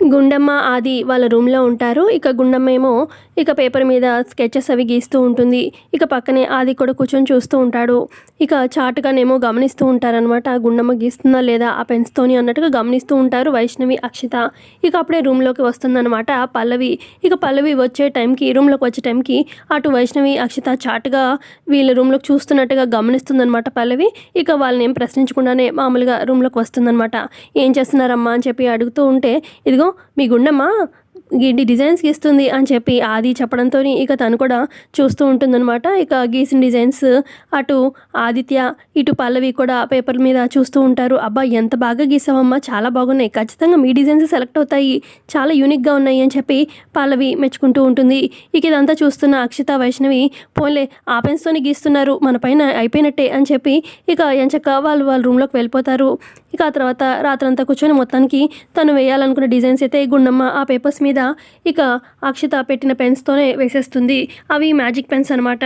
గుండమ్మ ఆది వాళ్ళ రూమ్లో ఉంటారు. ఇక గుండమ్మ ఏమో ఇక పేపర్ మీద స్కెచెస్ అవి గీస్తూ ఉంటుంది. ఇక పక్కనే ఆది కూడా కూర్చొని చూస్తూ ఉంటాడు. ఇక చాటుగానేమో గమనిస్తూ ఉంటారనమాట గుండమ్మ గీస్తుందా లేదా? ఆ పెన్స్తోని అన్నట్టుగా గమనిస్తూ ఉంటారు వైష్ణవి అక్షిత. ఇక అప్పుడే రూమ్లోకి వస్తుందన్నమాట పల్లవి. ఇక పల్లవి వచ్చే టైంకి రూమ్లోకి వచ్చే టైంకి అటు వైష్ణవి అక్షిత చాటుగా వీళ్ళ రూమ్లోకి చూస్తున్నట్టుగా గమనిస్తుందనమాట పల్లవి. ఇక వాళ్ళని ఏం ప్రశ్నించకుండానే మామూలుగా రూమ్లోకి వస్తుందనమాట ఏం చేస్తున్నారమ్మా? అని చెప్పి అడుగుతూ ఉంటే ఇదిగో మీ గుండమ్మ గిడ్డి డిజైన్స్ గీస్తుంది అని చెప్పి ఆది చెప్పడంతో ఇక తను కూడా చూస్తూ ఉంటుందన్నమాట. ఇక గీసిన డిజైన్స్ అటు ఆదిత్య ఇటు పల్లవి కూడా పేపర్ మీద చూస్తూ ఉంటారు. అబ్బా ఎంత బాగా గీసావమ్మా చాలా బాగున్నాయి. ఖచ్చితంగా మీ డిజైన్స్ సెలెక్ట్ అవుతాయి. చాలా యూనిక్గా ఉన్నాయి అని చెప్పి పల్లవి మెచ్చుకుంటూ ఉంటుంది. ఇక ఇదంతా చూస్తున్న అక్షిత వైష్ణవి పోన్లే ఆ పెన్స్తోనే గీస్తున్నారు. మన పైన అయిపోయినట్టే అని చెప్పి ఇక ఎంచక్క వాళ్ళు వాళ్ళ రూమ్లోకి వెళ్ళిపోతారు. ఇక ఆ తర్వాత రాత్రంతా కూర్చొని మొత్తానికి తను వేయాలనుకున్న డిజైన్స్ అయితే గుండమ్మ ఆ పేపర్స్ మీద ఇక అక్షిత పెట్టిన పెన్స్తోనే వేసేస్తుంది. అవి మ్యాజిక్ పెన్స్ అనమాట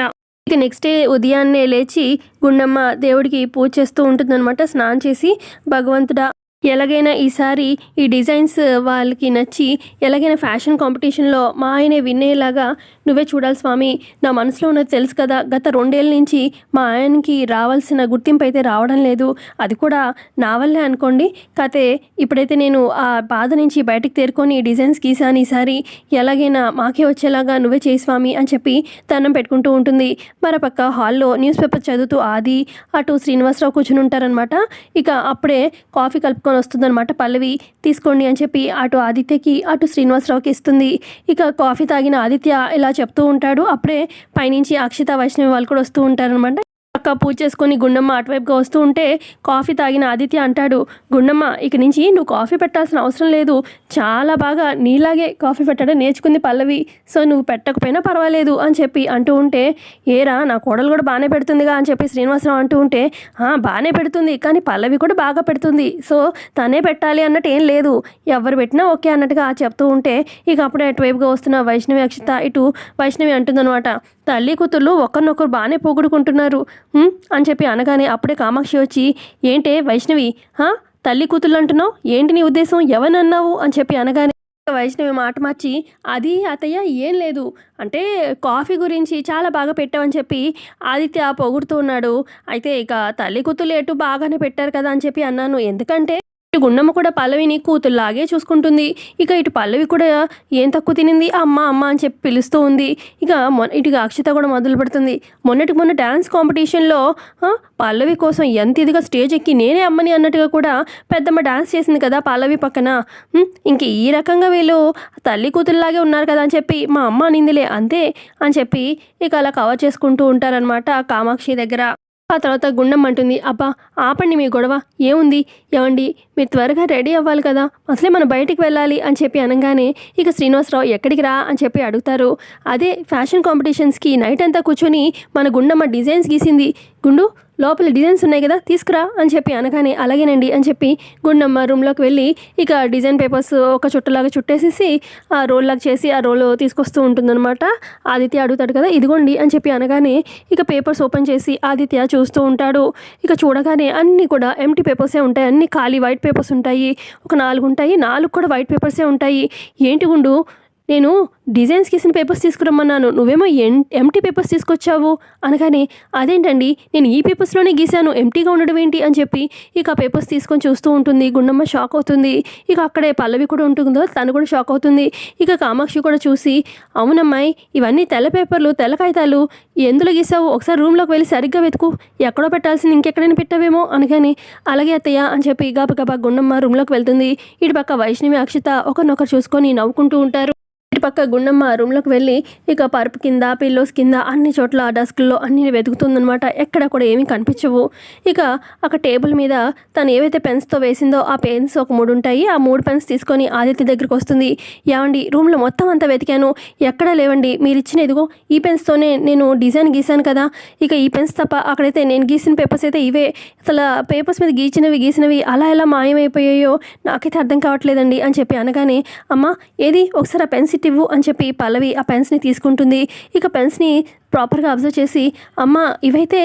ఇక నెక్స్ట్ డే ఉదయాన్నే లేచి గుండమ్మ దేవుడికి పూజ చేస్తూ ఉంటుందన్నమాట. స్నానం చేసి భగవంతుడా ఎలాగైనా ఈసారి ఈ డిజైన్స్ వాళ్ళకి నచ్చి ఎలాగైనా ఫ్యాషన్ కాంపిటీషన్లో మా ఆయనే వినేలాగా నువ్వే చూడాలి స్వామి. నా మనసులో ఉన్నది తెలుసు కదా గత రెండేళ్ళ నుంచి మా ఆయనకి రావాల్సిన గుర్తింపు అయితే రావడం లేదు. అది కూడా నా వల్లే అనుకోండి. కాతే ఇప్పుడైతే నేను ఆ బాధ నుంచి బయటకు తేరుకొని డిజైన్స్ గీసాను ఈసారి. ఎలాగైనా మాకే వచ్చేలాగా నువ్వే చేయి స్వామి అని చెప్పి తన్నం పెట్టుకుంటూ ఉంటుంది. మరపక్క హాల్లో న్యూస్ పేపర్ చదువుతూ ఆది అటు శ్రీనివాసరావు కూర్చుని ఉంటారనమాట ఇక అప్పుడే కాఫీ కలుపుకొని వస్తుందన్నమాట. పల్లవి తీసుకోండి అని చెప్పి అటు ఆదిత్యకి అటు శ్రీనివాసరావుకి ఇస్తుంది. ఇక కాఫీ తాగిన ఆదిత్య ఇలా చెప్తూ ఉంటాడు. అప్పుడే పైనుంచి అక్షిత వైష్ణవి వాళ్ళు కూడా వస్తూ ఉంటారనమాట అక్క పూజ చేసుకొని గుండమ్మ అటువైపుగా వస్తూ ఉంటే కాఫీ తాగిన ఆదిత్య అంటాడు గుండమ్మ ఇక నుంచి నువ్వు కాఫీ పెట్టాల్సిన అవసరం లేదు. చాలా బాగా నీలాగే కాఫీ పెట్టడం నేర్చుకుంది పల్లవి. సో నువ్వు పెట్టకపోయినా పర్వాలేదు అని చెప్పి అంటూ ఉంటే ఏరా నా కోడలు కూడా బాగానే పెడుతుందిగా అని చెప్పి శ్రీనివాసరావు అంటూ ఉంటే "ఆ, బాగానే పెడుతుంది కానీ పల్లవి కూడా బాగా పెడుతుంది. సో తనే పెట్టాలి అన్నట్టు ఏం లేదు. ఎవరు పెట్టినా ఓకే అన్నట్టుగా చెప్తూ ఉంటే ఇక అప్పుడే అటువైపుగా వస్తున్న వైష్ణవి అక్షిత ఇటు వైష్ణవి అంటుందన్నమాట తల్లి కూతుర్లు ఒకరినొకరు బాగానే పొగుడుకుంటున్నారు అని చెప్పి అనగానే అప్పుడే కామాక్షి వచ్చి ఏంటే వైష్ణవి తల్లి కూతుర్లు అంటున్నావు? ఏంటి నీ ఉద్దేశం? ఎవరన్నావు అని చెప్పి అనగానే వైష్ణవి మాట మార్చి అది అతయ్య ఏం లేదు. అంటే కాఫీ గురించి చాలా బాగా పెట్టావని చెప్పి ఆదిత్య పొగుడుతూ ఉన్నాడు. అయితే ఇక తల్లి కూతుర్లు ఎటు బాగానే పెట్టారు కదా అని చెప్పి అన్నాను. ఎందుకంటే గుండమ్మ కూడా పల్లవిని కూతురులాగే చూసుకుంటుంది. ఇక ఇటు పల్లవి కూడా ఏం తక్కువ తినింది? అమ్మ అమ్మ అని చెప్పి పిలుస్తూ ఉంది. ఇక మొ ఇటు అక్షిత కూడా మొదలు పెడుతుంది. మొన్నటికి మొన్న డ్యాన్స్ కాంపిటీషన్లో పల్లవి కోసం ఎంత ఇదిగా స్టేజ్ ఎక్కి నేనే అమ్మని అన్నట్టుగా కూడా పెద్దమ్మ డ్యాన్స్ చేసింది కదా పల్లవి పక్కన. ఇంక ఈ రకంగా వీళ్ళు తల్లి కూతురులాగే ఉన్నారు కదా అని చెప్పి మా అమ్మ నిందిలే అంతే అని చెప్పి ఇక అలా కవర్ చేసుకుంటూ ఉంటారనమాట కామాక్షి దగ్గర. ఆ తర్వాత గుండం అంటుంది అబ్బా ఆపండి మీ గొడవ. ఏముంది? ఏమండి? మీరు త్వరగా రెడీ అవ్వాలి కదా. అసలే మనం బయటికి వెళ్ళాలి అని చెప్పి అనగానే ఇక శ్రీనివాసరావు ఎక్కడికి రా అని చెప్పి అడుగుతారు. అదే ఫ్యాషన్ కాంపిటీషన్స్కి నైట్ అంతా కూర్చొని మన గుండమ్మ డిజైన్స్ గీసింది. గుండు లోపల డిజైన్స్ ఉన్నాయి కదా తీసుకురా అని చెప్పి అనగానే అలాగేనండి అని చెప్పి గుండమ్మ రూమ్లోకి వెళ్ళి ఇక డిజైన్ పేపర్స్ ఒక చుట్టలాగా చుట్టేసేసి ఆ రోల్ లాగా చేసి ఆ రోల్ తీసుకొస్తూ ఉంటుందన్నమాట. ఆదిత్య అడుగుతాడు కదా ఇదిగోండి అని చెప్పి అనగానే ఇక పేపర్స్ ఓపెన్ చేసి ఆదిత్య చూస్తూ ఉంటాడు. ఇక చూడగానే అన్నీ కూడా ఎంటీ పేపర్సే ఉంటాయి అన్ని ఖాళీ వైట్ పేపర్స్ ఉంటాయి. ఒక నాలుగు ఉంటాయి నాలుగు కూడా వైట్ పేపర్సే ఉంటాయి. ఏంటి గుండు? నేను డిజైన్స్ గీసిన పేపర్స్ తీసుకురమ్మన్నాను. నువ్వేమో ఎం ఎంటీ పేపర్స్ తీసుకొచ్చావు. అనగానే అదేంటండి? నేను ఈ పేపర్స్లోనే గీశాను. ఎంటీగా ఉండడం ఏంటి? అని చెప్పి ఇక ఆ పేపర్స్ తీసుకొని చూస్తూ ఉంటుంది. గుండమ్మ షాక్ అవుతుంది. ఇక అక్కడే పల్లవి కూడా ఉంటుందో తను కూడా షాక్ అవుతుంది. ఇక కామాక్షి కూడా చూసి అవునమ్మాయి ఇవన్నీ తెల్ల పేపర్లు తెల్ల కాగితాలు. ఎందులో గీసావు ఒకసారి రూమ్లోకి వెళ్ళి సరిగ్గా వెతుకు. ఎక్కడో పెట్టాల్సింది ఇంకెక్కడైనా పెట్టావేమో? అనగానే అలాగే అత్తయ్య అని చెప్పి గబగబా గుండమ్మ రూమ్లోకి వెళ్తుంది. ఇటు పక్క వైష్ణవి అక్షిత ఒకరినొకరు చూసుకొని నవ్వుకుంటూ ఉంటారు. పక్క గుండమ్మ రూమ్లోకి వెళ్ళి ఇక పరుపు కింద పిల్లోస్ కింద అన్ని చోట్ల డస్క్లో అన్ని వెతుకుతుందనమాట ఎక్కడ కూడా ఏమీ కనిపించవు. ఇక అక్కడ టేబుల్ మీద తను ఏవైతే పెన్స్తో వేసిందో ఆ పెన్స్ ఒక మూడు ఉంటాయి. ఆ మూడు పెన్స్ తీసుకొని ఆదిత్య దగ్గరికి వస్తుంది. ఏమండి రూమ్లో మొత్తం అంతా వెతికాను. ఎక్కడా లేవండి. మీరు ఇచ్చిన ఇదిగో ఈ పెన్స్తోనే నేను డిజైన్ గీశాను కదా. ఇక ఈ పెన్స్ తప్ప అక్కడైతే నేను గీసిన పేపర్స్ అయితే ఇవే. అసలు పేపర్స్ మీద గీచినవి గీసినవి అలా ఎలా మాయమైపోయాయో నాకైతే అర్థం కావట్లేదండి అని చెప్పి అనగానే అమ్మ ఏది? ఒకసారి ఆ పెన్స్ ఇటు ఇవ్వు అని చెప్పి పల్లవి ఆ పెన్స్ని తీసుకుంటుంది. ఇక పెన్స్ని ప్రాపర్గా అబ్జర్వ్ చేసి అమ్మ ఇవైతే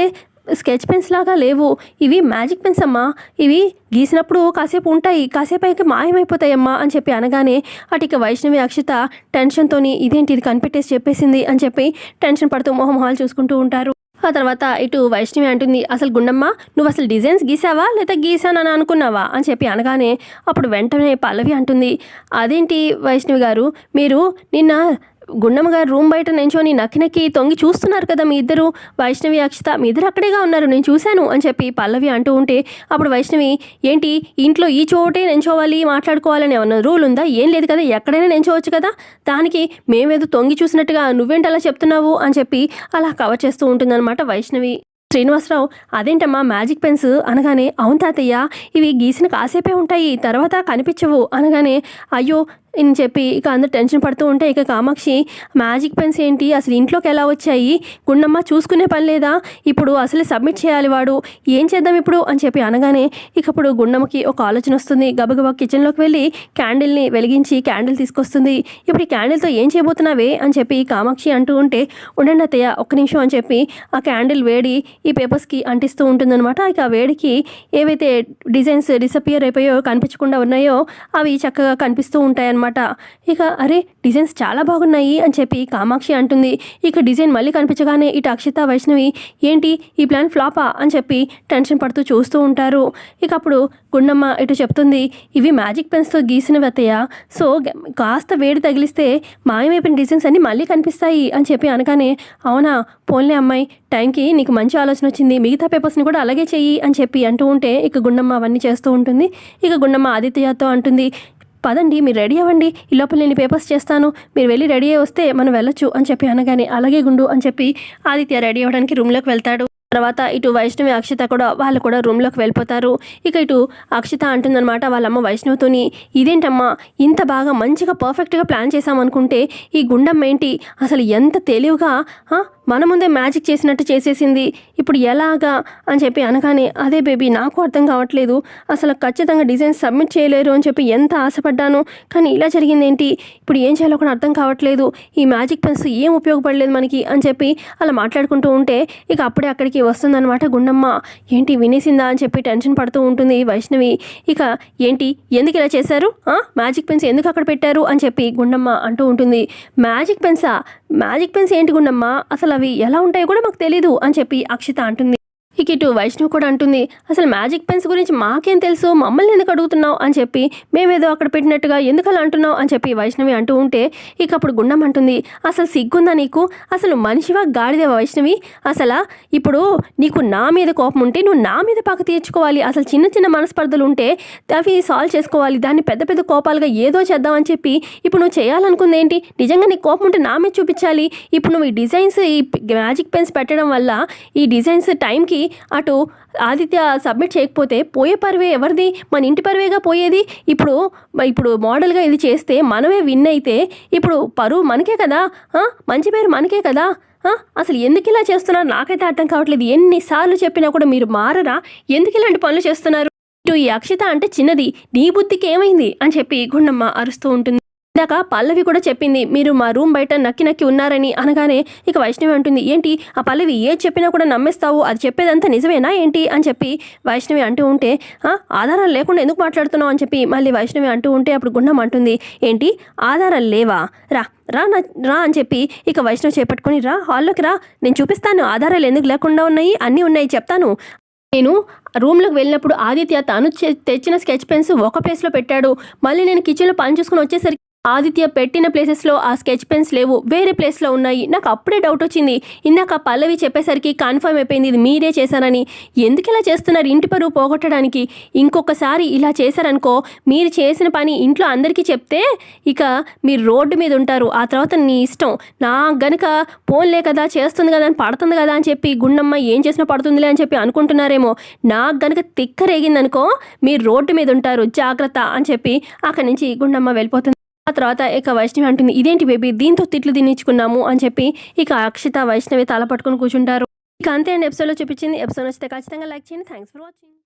స్కెచ్ పెన్స్ లాగా లేవు. ఇవి మ్యాజిక్ పెన్స్ అమ్మా. ఇవి గీసినప్పుడు కాసేపు ఉంటాయి. కాసేపు అయితే మాయమైపోతాయమ్మా అని చెప్పి అనగానే అటు ఇక వైష్ణవి అక్షిత టెన్షన్తోని ఇదేంటి? ఇది కనిపెట్టేసి చెప్పేసింది అని చెప్పి టెన్షన్ పడుతూ మొహం హాల్ చూసుకుంటూ ఉంటారు. ఆ తర్వాత ఇటు వైష్ణవి అంటుంది అసలు గుండమ్మ నువ్వు అసలు డిజైన్స్ గీసావా లేదా గీసానని అనుకున్నావా? అని చెప్పి అనగానే అప్పుడు వెంటనే పల్లవి అంటుంది అదేంటి వైష్ణవి గారు మీరు నిన్న గుండమ్మ గారు రూమ్ బయట నించొని నక్కి నక్కి తొంగి చూస్తున్నారు కదా మీ ఇద్దరు. వైష్ణవి అక్షిత మీ ఇద్దరు అక్కడేగా ఉన్నారు. నేను చూశాను అని చెప్పి పల్లవి అంటూ ఉంటే అప్పుడు వైష్ణవి ఏంటి ఇంట్లో ఈ చోటే నించోవాలి మాట్లాడుకోవాలని ఏమన్నా రూల్ ఉందా? ఏం లేదు కదా ఎక్కడైనా నించోవచ్చు కదా. దానికి మేమేదో తొంగి చూసినట్టుగా నువ్వేంటి అలా చెప్తున్నావు? అని చెప్పి అలా కవర్ చేస్తూ ఉంటుందన్నమాట వైష్ణవి. శ్రీనివాసరావు అదేంటమ్మా మ్యాజిక్ పెన్స్? అనగానే అవును తాతయ్య ఇవి గీసిన కాసేపే ఉంటాయి తర్వాత కనిపించవు. అనగానే అయ్యో అని చెప్పి ఇక అందరు టెన్షన్ పడుతూ ఉంటే ఇక కామాక్షి మ్యాజిక్ పెన్స్ ఏంటి? అసలు ఇంట్లోకి ఎలా వచ్చాయి? గుండమ్మ చూసుకునే పని లేదా? ఇప్పుడు అసలే సబ్మిట్ చేయాలి వాడు. ఏం చేద్దాం ఇప్పుడు? అని చెప్పి అనగానే ఇక ఇప్పుడు గుండమ్మకి ఒక ఆలోచన వస్తుంది. గబగబా కిచెన్లోకి వెళ్ళి క్యాండిల్ని వెలిగించి క్యాండిల్ తీసుకొస్తుంది. ఇప్పుడు ఈ క్యాండిల్తో ఏం చేయబోతున్నావే? అని చెప్పి కామాక్షి అంటూ ఉంటే ఉండండి అత్తయ్య ఒక్క నిమిషం అని చెప్పి ఆ క్యాండిల్ వేడి ఈ పేపర్స్కి అంటిస్తూ ఉంటుందన్నమాట. ఇక ఆ వేడికి ఏవైతే డిజైన్స్ డిసపియర్ అయిపోయో కనిపించకుండా ఉన్నాయో అవి చక్కగా కనిపిస్తూ ఉంటాయన్నమాట. ఇక అరే డిజైన్స్ చాలా బాగున్నాయి అని చెప్పి కామాక్షి అంటుంది. ఇక డిజైన్ మళ్ళీ కనిపించగానే ఇటు అక్షిత వైష్ణవి ఏంటి ఈ ప్లాన్ ఫ్లాపా అని చెప్పి టెన్షన్ పడుతూ చూస్తూ ఉంటారు. ఇక అప్పుడు గుండమ్మ ఇటు చెప్తుంది ఇవి మ్యాజిక్ పెన్స్తో గీసినవి అత్తయ్య సో కాస్త వేడి తగిలిస్తే మాయమైపోయిన డిజైన్స్ అన్నీ మళ్ళీ కనిపిస్తాయి అని చెప్పి అనగానే అవునా పోన్లే అమ్మాయి టైంకి నీకు మంచి ఆలోచన వచ్చింది మిగతా పేపర్స్ని కూడా అలాగే చెయ్యి అని చెప్పి అంటూ ఉంటే ఇక గుండమ్మ అవన్నీ చేస్తూ ఉంటుంది. ఇక గుండమ్మ ఆదిత్యతో అంటుంది పదండి మీరు రెడీ అవ్వండి. ఈ లోపల నేను పేపర్స్ చేస్తాను. మీరు వెళ్ళి రెడీ అయ్యి వస్తే మనం వెళ్ళొచ్చు అని చెప్పి అనగానే అలాగే గుండు అని చెప్పి ఆదిత్య రెడీ అవ్వడానికి రూమ్లోకి వెళ్తాడు. తర్వాత ఇటు వైష్ణవి అక్షిత కూడా వాళ్ళు కూడా రూమ్లోకి వెళ్ళిపోతారు. ఇక ఇటు అక్షిత అంటుందన్నమాట వాళ్ళమ్మ వైష్ణవితోని ఇదేంటమ్మా ఇంత బాగా మంచిగా పర్ఫెక్ట్గా ప్లాన్ చేసామనుకుంటే ఈ గుండం ఏంటి? అసలు ఎంత తెలివిగా మన ముందే మ్యాజిక్ చేసినట్టు చేసేసింది. ఇప్పుడు ఎలాగా? అని చెప్పి అనగానే అదే బేబీ నాకు అర్థం కావట్లేదు. అసలు ఖచ్చితంగా డిజైన్ సబ్మిట్ చేయలేరు అని చెప్పి ఎంత ఆశపడ్డాను. కానీ ఇలా జరిగింది ఏంటి ఇప్పుడు ఏం చేయాలో కూడా అర్థం కావట్లేదు. ఈ మ్యాజిక్ పెన్స్ ఏం ఉపయోగపడలేదు మనకి అని చెప్పి అలా మాట్లాడుకుంటూ ఉంటే ఇక అప్పుడే అక్కడికి వస్తుందన్నమాట గుండమ్మ. ఏంటి వినేసిందా? అని చెప్పి టెన్షన్ పడుతూ ఉంటుంది వైష్ణవి. ఇక ఏంటి? ఎందుకు ఇలా చేశారు? మ్యాజిక్ పెన్స్ ఎందుకు అక్కడ పెట్టారు? అని చెప్పి గుండమ్మ అంటూ ఉంటుంది. మ్యాజిక్ పెన్సా? మ్యాజిక్ పెన్స్ ఏంటి గుండమ్మా? అసలు అవి ఎలా ఉంటాయో కూడా మాకు తెలీదు అని చెప్పి అక్షిత అంటుంది. దానికి ఇటు వైష్ణవ్ కూడా అంటుంది అసలు మ్యాజిక్ పెన్స్ గురించి మాకేం తెలుసు? మమ్మల్ని ఎందుకు అడుగుతున్నావు? అని చెప్పి మేమేదో అక్కడ పెట్టినట్టుగా ఎందుకు అలా అంటున్నావు? అని చెప్పి వైష్ణవి అంటూ ఉంటే ఇక అప్పుడు గుండం అంటుంది అసలు సిగ్గుందా నీకు? అసలు మనిషివా గాడిదేవా వైష్ణవి? అసలు ఇప్పుడు నీకు నా మీద కోపం ఉంటే నువ్వు నా మీద పక్క తీర్చుకోవాలి. అసలు చిన్న చిన్న మనస్పర్ధలు ఉంటే అవి సాల్వ్ చేసుకోవాలి. దాన్ని పెద్ద పెద్ద కోపాలుగా ఏదో చేద్దామని చెప్పి ఇప్పుడు నువ్వు చేయాలనుకుంది ఏంటి? నిజంగా నీకు కోపం ఉంటే నా మీద చూపించాలి. ఇప్పుడు నువ్వు ఈ డిజైన్స్ ఈ మ్యాజిక్ పెన్స్ పెట్టడం వల్ల ఈ డిజైన్స్ టైంకి అటు ఆదిత్య సబ్మిట్ చేయకపోతే పోయే పరువే ఎవరిది? మన ఇంటి పరువేగా పోయేది? ఇప్పుడు ఇప్పుడు మోడల్గా ఇది చేస్తే మనమే విన్ అయితే ఇప్పుడు పరువు మనకే కదా? మంచి పేరు మనకే కదా? అసలు ఎందుకు ఇలా చేస్తున్నారు? నాకైతే అర్థం కావట్లేదు. ఎన్నిసార్లు చెప్పినా కూడా మీరు మారరా? ఎందుకు ఇలాంటి పనులు చేస్తున్నారు? ఇటు ఈ అక్షిత అంటే చిన్నది. నీ బుద్ధికి ఏమైంది? అని చెప్పి గుండమ్మ అరుస్తూ ఉంటుంది. ఇందాక పల్లవి కూడా చెప్పింది మీరు మా రూమ్ బయట నక్కి నక్కి ఉన్నారని అనగానే ఇక వైష్ణవి అంటుంది ఏంటి ఆ పల్లవి ఏ చెప్పినా కూడా నమ్మేస్తావు? అది చెప్పేదంతా నిజమేనా ఏంటి? అని చెప్పి వైష్ణవి అంటూ ఉంటే ఆధారాలు లేకుండా ఎందుకు మాట్లాడుతున్నావు? అని చెప్పి మళ్ళీ వైష్ణవి అంటూ ఉంటే అప్పుడు గుండం అంటుంది ఏంటి ఆధారాలు లేవా? రా రా నా రా అని చెప్పి ఇక వైష్ణవి చేపట్టుకుని రా హాల్లోకి రా నేను చూపిస్తాను ఆధారాలు ఎందుకు లేకుండా ఉన్నాయి? అన్నీ ఉన్నాయి చెప్తాను. నేను రూమ్లోకి వెళ్ళినప్పుడు ఆదిత్య తాను తెచ్చిన స్కెచ్ పెన్స్ ఒక ప్లేస్లో పెట్టాడు. మళ్ళీ నేను కిచెన్లో పని చూసుకుని వచ్చేసరికి ఆదిత్య పెట్టిన ప్లేసెస్లో ఆ స్కెచ్ పెన్స్ లేవు. వేరే ప్లేస్లో ఉన్నాయి. నాకు అప్పుడే డౌట్ వచ్చింది. ఇందాక పల్లవి చెప్పేసరికి కన్ఫర్మ్ అయిపోయింది ఇది మీరే చేశారని. ఎందుకు ఇలా చేస్తున్నారు ఇంటి పరువు పోగొట్టడానికి? ఇంకొకసారి ఇలా చేశారనుకో మీరు చేసిన పని ఇంట్లో అందరికీ చెప్తే ఇక మీరు రోడ్డు మీద ఉంటారు. ఆ తర్వాత నీ ఇష్టం. నా గనుక పోన్లే కదా చేస్తుంది కదా అని పడుతుంది కదా అని చెప్పి గుండమ్మ ఏం చేసినా పడుతుందిలే అని చెప్పి అనుకుంటున్నారేమో. నాకు గనుక తిక్క రేగిందనుకో మీరు రోడ్డు మీద ఉంటారు. జాగ్రత్త అని చెప్పి అక్కడి నుంచి గుండమ్మ వెళ్ళిపోతుంది. ఆ తర్వాత ఇక వైష్ణవి అంటుంది ఇదేంటి బేబీ? దీంతో తిట్లు తినించుకున్నాము అని చెప్పి ఇక అక్షిత వైష్ణవి తల పట్టుకొని కూర్చుంటారు. ఇక అంతే అండి ఎపిసోడ్లో చూపించింది. ఎపిసోడ్ వస్తే ఖచ్చితంగా లైక్ చేయండి. Thanks for watching